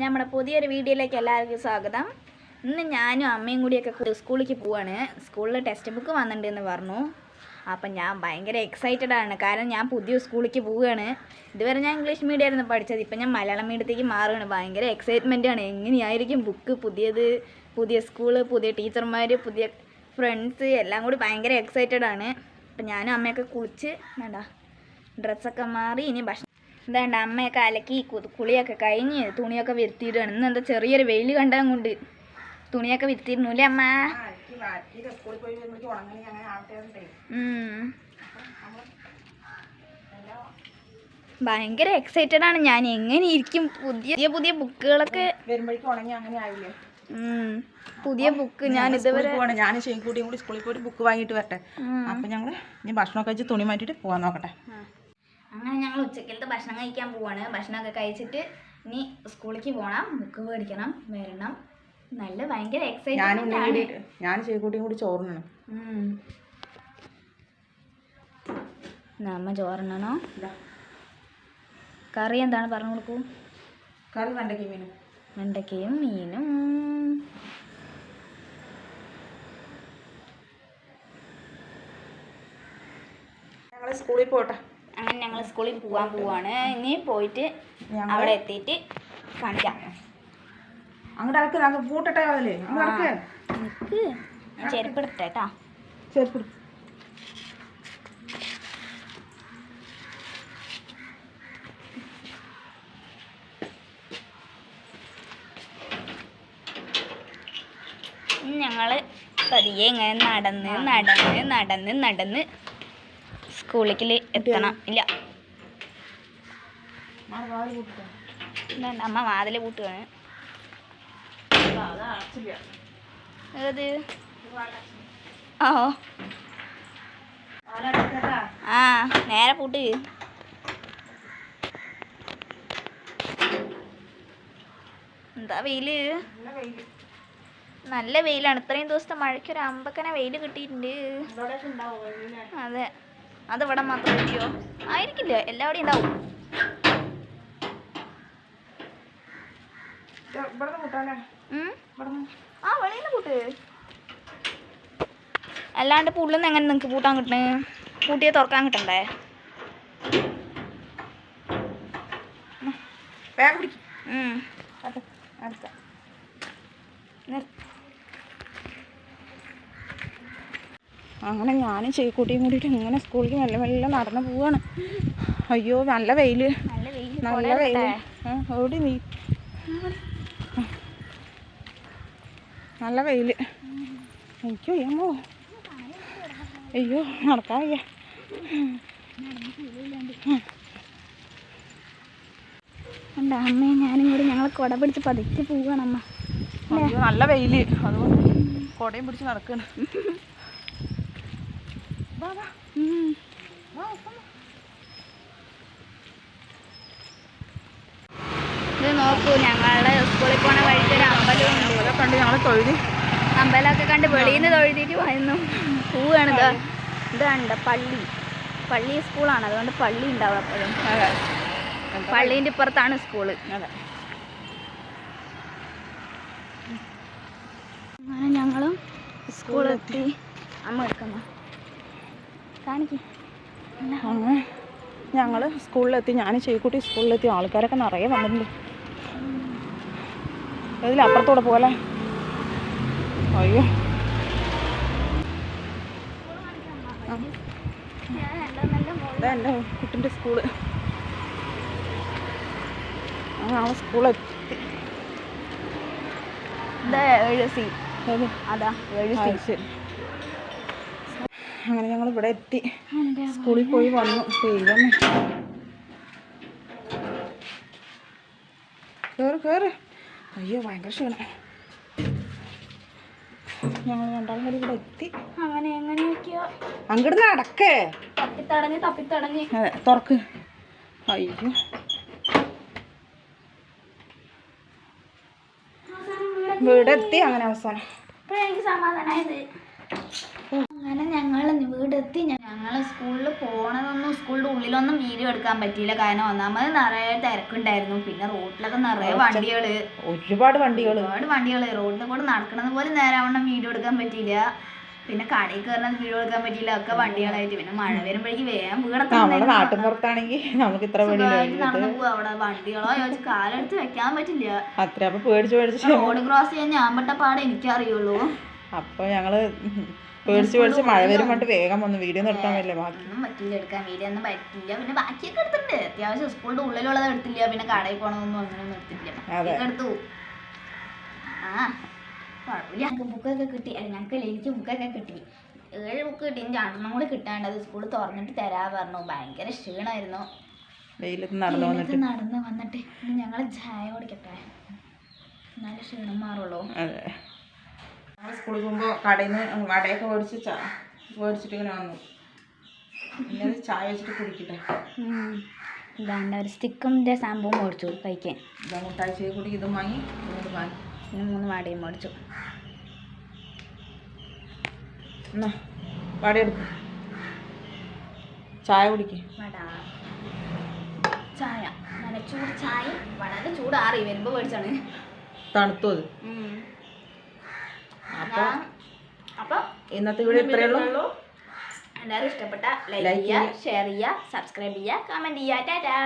നമ്മുടെ പുതിയൊരു വീഡിയോയിലേക്ക് എല്ലാവർക്കും സ്വാഗതം. ഇന്ന് ഞാനും അമ്മയും കൂടിയൊക്കെ സ്കൂളിലേക്ക് പോവാണ്. സ്കൂളിൽ ടെക്സ്റ്റ് ബുക്ക് വന്നിട്ടുണ്ടെന്ന് പറഞ്ഞു. അപ്പം ഞാൻ ഭയങ്കര എക്സൈറ്റഡ് ആണ്. കാരണം ഞാൻ പുതിയ സ്കൂളിലേക്ക് പോവുകയാണ് ഇതുവരെ ഞാൻ ഇംഗ്ലീഷ് മീഡിയം ആയിരുന്നു പഠിച്ചത്. ഇപ്പം ഞാൻ മലയാളം മീഡിയത്തേക്ക് മാറുകയാണ് ഭയങ്കര എക്സൈറ്റ്മെന്റ് ആണ്. എങ്ങനെയായിരിക്കും ബുക്ക് പുതിയത്? പുതിയ സ്കൂൾ പുതിയ ടീച്ചർമാർ പുതിയ ഫ്രണ്ട്സ് എല്ലാം കൂടി ഭയങ്കര എക്സൈറ്റഡ് ആണ്. അപ്പം ഞാനും അമ്മയൊക്കെ കുളിച്ച് വേണ്ട ഡ്രസ്സൊക്കെ മാറി ഇനി ഭക്ഷണം എന്താണ്ട് അമ്മയൊക്കെ അലക്കി കുളിയൊക്കെ കഴിഞ്ഞ് തുണിയൊക്കെ വിരുത്തിയിടുകയാണ്. ഇന്ന് എന്താ ചെറിയൊരു വെയിൽ കണ്ടാൽ കൊണ്ട് തുണിയൊക്കെ വിരുത്തിയിരുന്നുല്ലേ അമ്മ. ഭയങ്കര എക്സൈറ്റഡ് ആണ് ഞാൻ. എങ്ങനെ ഇരിക്കും? പുതിയ പുതിയ ബുക്കുകളൊക്കെ. പുതിയ ബുക്ക് ഞാൻ ഇതുവരെ ഞാൻ ശരിക്കും കൂടി സ്കൂളിൽ പോയിട്ട് ബുക്ക് വാങ്ങിയിട്ട് വരട്ടെ. അപ്പൊ ഞങ്ങൾ ഇനി ഭക്ഷണമൊക്കെ കഴിച്ച് തുണി മാറ്റിട്ട് പോവാൻ നോക്കട്ടെ. അങ്ങനെ ഞങ്ങൾ ഉച്ചക്കലത്തെ ഭക്ഷണം കഴിക്കാൻ പോവാണ്. ഭക്ഷണമൊക്കെ കഴിച്ചിട്ട് ഇനി സ്കൂളിലേക്ക് പോകണം ബുക്ക് മേടിക്കണം വരണം. നല്ല ഭയങ്കര എക്സൈറ്റ്മെന്റ് ഞാൻ കൂടി ചോറിനാണ്. നമ്മ ചോറണോ കറി എന്താണ് പറഞ്ഞു കൊടുക്കൂ? കറി വെണ്ടക്കയും മീനും. വെണ്ടയ്ക്കയും മീനും. ഞങ്ങൾ സ്കൂളിൽ പോട്ടെ. അങ്ങനെ ഞങ്ങൾ സ്കൂളിൽ പോകാൻ പോവാണ്. ഇനി പോയിട്ട് അവിടെ എത്തിയിട്ട് കാണിക്കാം. അങ്ങോട്ട് ഇറക്ക് ഞങ്ങൾ പൂട്ടട്ടെ അതിൽ ഇറക്ക് നിക്ക് ഞാൻ ചെരുപ്പ് എടുത്തേ കേട്ടാ ചെരുപ്പ് ഇട്. ഞങ്ങൾ പതിയെ ഇങ്ങനെ നടന്ന് നടന്ന് നടന്ന് നടന്ന് സ്കൂളിലേക്ക് എത്തണം. ഇല്ല. അമ്മ വാതിൽ പൂട്ടുകയാണ് അടച്ചില്ല. ഏത്? ഓ. ആ നേരെ പൂട്ട്. എന്താ വെയിൽ? നല്ല വെയിലാണ്. ഇത്രയും ദിവസത്തെ മഴയ്ക്ക് ഒരു അമ്പക്കനെ വെയിൽ കിട്ടിയിട്ടുണ്ട്. അതെ. അത് ഇവിടെ മാത്രം കിട്ടിയോ? ആയിരിക്കില്ല എല്ലാവിടെയും ഉണ്ടാവും? ആ വെളിയിൽ നിന്ന് കൂട്ട്. അല്ലാണ്ട് പുള്ളിന്ന് എങ്ങനെ നിങ്ങൾക്ക് പൂട്ടാൻ കിട്ടണേ? പൂട്ടിയെ തുറക്കാൻ കിട്ടണ്ടേ? വേഗം പിടിക്കും ഉം. അങ്ങനെ ഞാനും ചെയ്ക്കൂട്ടിയും കൂടിയിട്ട് ഇങ്ങനെ സ്കൂളിലേക്ക് മെല്ലെ മെല്ലെ നടന്നു പോവാണ്. അയ്യോ നല്ല വെയിൽ. നല്ല വെയിൽ നല്ല വെയിൽ. ഓടി നീ. നല്ല വെയിൽ. എനിക്കോ അയ്യമ്മോ. അയ്യോ നടക്കാൻ വയ്യ എന്റെ അമ്മയും ഞാനും കൂടി ഞങ്ങൾ കുട പിടിച്ച് പതുക്കി പോവുകയാണ് അമ്മ. നല്ല വെയിൽ. അതുകൊണ്ട് കുടയും പിടിച്ച് നടക്കാണ്. വാ, va. Mm. Va, വാ. ഇത് നോക്കൂ ഞങ്ങളുടെ സ്കൂളിൽ പോണ വഴിക്ക് ഒരു അമ്പലമുണ്ട്. ഇവിടെ കണ്ട് ഞങ്ങൾ തൊഴുതി. അമ്പലമൊക്കെ കണ്ട് വെളിയിൽ നിന്ന് തൊഴുതിയിട്ട് വരുന്നു പൂവാണ് ഇത്. ഇതാണ്ട പള്ളി. പള്ളി സ്കൂളാണ്. അതുകൊണ്ട് പള്ളി ഉണ്ടാവും അപ്പോഴും. പള്ളീന്റെ ഇപ്പുറത്താണ് സ്കൂൾ. അതെ. അങ്ങനെ ഞങ്ങളും സ്കൂളെത്തി. അമ്മ എടുക്കുന്ന കാണിക്ക്. അങ്ങനെ ഞങ്ങൾ സ്കൂളിലെത്തി ഞാൻ ചെയ്ക്കൂട്ടി സ്കൂളിലെത്തി ആൾക്കാരൊക്കെ നിറയെ വന്നിട്ടുണ്ട്. ഇതിൽ അപ്പുറത്തൂടെ പോലെ അയ്യോ. ഇതാ എന്റെ കുട്ടിന്റെ സ്കൂൾ. ഞങ്ങൾ സ്കൂളെത്തി ഇതാ ഏത്? അതാ സി. ശരി. അങ്ങനെ ഞങ്ങൾ ഇവിടെ എത്തി സ്കൂളിൽ പോയി വന്നു. ദൈവമേ. കേറ് കേറ്. അയ്യോ ഭയങ്കര ക്ഷീണം. ഞങ്ങൾ രണ്ടാളും കൂടി ഇവിടെ എത്തി. അങ്ങനെ എങ്ങനെയൊക്കെയോ അങ്ങോട്ട് നടക്കേ. തപ്പിത്തടഞ്ഞ് തപ്പിത്തടഞ്ഞ്. അതെ തുറക്ക്. അയ്യോ. വീടെത്തി അങ്ങനെ അവസാനം. എനിക്ക് സമാധാനമായത് അങ്ങനെ ഞങ്ങൾ സ്കൂളിൽ പോണതൊന്നും സ്കൂളിന്റെ ഉള്ളിലൊന്നും വീഡിയോ എടുക്കാൻ പറ്റിയില്ല. കാരണം ഒന്നാമത് നിറയെ തിരക്കുണ്ടായിരുന്നു. പിന്നെ റോഡിലൊക്കെ നിറയെ വണ്ടികൾ ഒരുപാട് വണ്ടികൾ ഒരുപാട് വണ്ടികൾ റോഡിൽ കൂടെ നടക്കണത് പോലെ നേരാവണ്ണം വീഡിയോ എടുക്കാൻ പറ്റിയില്ല. പിന്നെ കടയിൽ കയറുന്നത് വീഡിയോ എടുക്കാൻ പറ്റിയില്ല. ഒക്കെ വണ്ടികളായിട്ട്. പിന്നെ മഴ വരുമ്പോഴേക്ക് വേഗം നമുക്ക് ഇത്ര നടന്നു പോവാ. അവിടെ വണ്ടികളോ ചോദിച്ച് കാലെടുത്ത് വെക്കാൻ പറ്റില്ല. അത്ര പേടിച്ച് റോഡ് ക്രോസ് ചെയ്യാൻ ഞാൻ പെട്ട പാടെ എനിക്കറിയുള്ളൂ. അപ്പൊ ഞങ്ങൾ പേടിച്ച് പേടിച്ച് മഴ വരുമ്പോട്ട് വേഗം വന്നു വീഡിയോ നിർത്താൻ പറ്റില്ല ബാക്കി. ഒന്നും പറ്റില്ല എടുക്കാൻ വീഡിയോ ഒന്നും പറ്റില്ല. പിന്നെ ബാക്കിയൊക്കെ എടുത്തിട്ടുണ്ട്. അത്യാവശ്യം സ്കൂളിന്റെ ഉള്ളിലുള്ളത് എടുത്തില്ല. പിന്നെ കടയിൽ പോണതൊന്നും അങ്ങനെയൊന്നും എടുത്തില്ല എടുത്തു. ആ കുഴപ്പമില്ല. ഞങ്ങൾക്ക് ബുക്കൊക്കെ കിട്ടി. ഞങ്ങൾക്ക് എനിക്ക് ബുക്കൊക്കെ കിട്ടി. ഏഴ് ബുക്ക് കിട്ടി. എനിക്ക് രണ്ടെണ്ണം കൂടി കിട്ടാണ്ട് അത് സ്കൂളിൽ തുറന്നിട്ട് തരാ പറഞ്ഞു. ഭയങ്കര ക്ഷീണമായിരുന്നു. വെയിലത്ത് നടന്നു വന്നിട്ട്. നടന്നു വന്നിട്ട് ഞങ്ങൾ ചായ കുടിക്കട്ടെ. എന്നാലും ക്ഷീണം മാറുള്ളൂ. അതെ. ഞങ്ങൾ സ്കൂളിൽ പോകുമ്പോൾ കടയിൽ നിന്ന് വടയൊക്കെ മേടിച്ച് ചാ മേടിച്ചിട്ട് ഇങ്ങനെ വന്നു. പിന്നെ ചായ വെച്ചിട്ട് കുടിക്കട്ടെ. ഇതാണ്ട് ഒരു സ്റ്റിക്കിന്റെ സംഭവം മേടിച്ചു കഴിക്കാൻ. ഇതാ മുട്ടാഴ്ച കൂടി ഇതും വാങ്ങി ഇങ്ങോട്ട് വാങ്ങി. പിന്നെ മൂന്ന് വടയും മേടിച്ചു. എന്നാ വട എടുക്കും. ചായ കുടിക്കും. വട. ചായ. നല്ല ചൂട് ചായ വളരെ ചൂടാറി വരുമ്പോൾ മേടിച്ചാണ്. തണുത്തു അത് അപ്പോൾ ഇന്നത്തെ വീഡിയോ ഇത്രയേ ഉള്ളൂ. എല്ലാവരും ഇഷ്ടപ്പെട്ട ലൈക്ക് ചെയ്യുക ഷെയർ ചെയ്യുക സബ്സ്ക്രൈബ് ചെയ്യുക കമന്റ് ചെയ്യുക. ടാറ്റാ